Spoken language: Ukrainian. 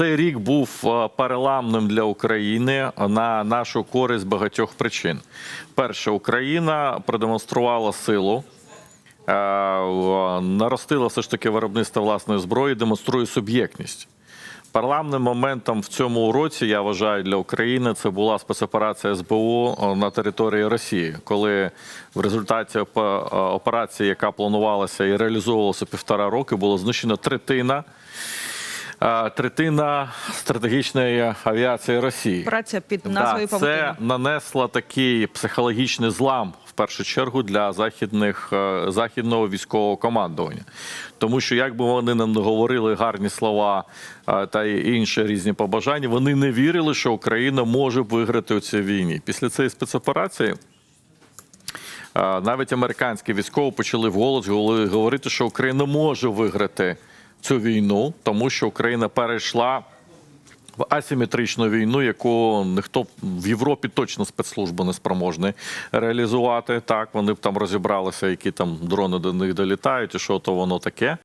цей рік був е, переламним для України на нашу користь багатьох причин. Перше, Україна продемонструвала силу. е, Наростила все ж таки виробництво власної зброї, демонструє суб'єктність. Парламним моментом в цьому році, я вважаю, для України це була спецоперація СБУ на території Росії, коли в результаті операції, яка планувалася і реалізовувалася півтора роки, було знищено третина. Третина стратегічної авіації Росії. Праця під назвою Да, це нанесло такий психологічний злам в першу чергу для західних е, західного військового командування. Тому що як би вони нам не говорили гарні слова е, та інші різні побажання, вони не вірили, що Україна може виграти у цій війні. Після цієї спецоперації. е, Навіть американські військові почали вголос голи- говорити, що Україна може виграти цю війну, тому що Україна перейшла в асиметричну війну, яку ніхто в Європі точно спецслужби не спроможні реалізувати. Так, вони б там розібралися, які там дрони до них долітають, і що то воно таке.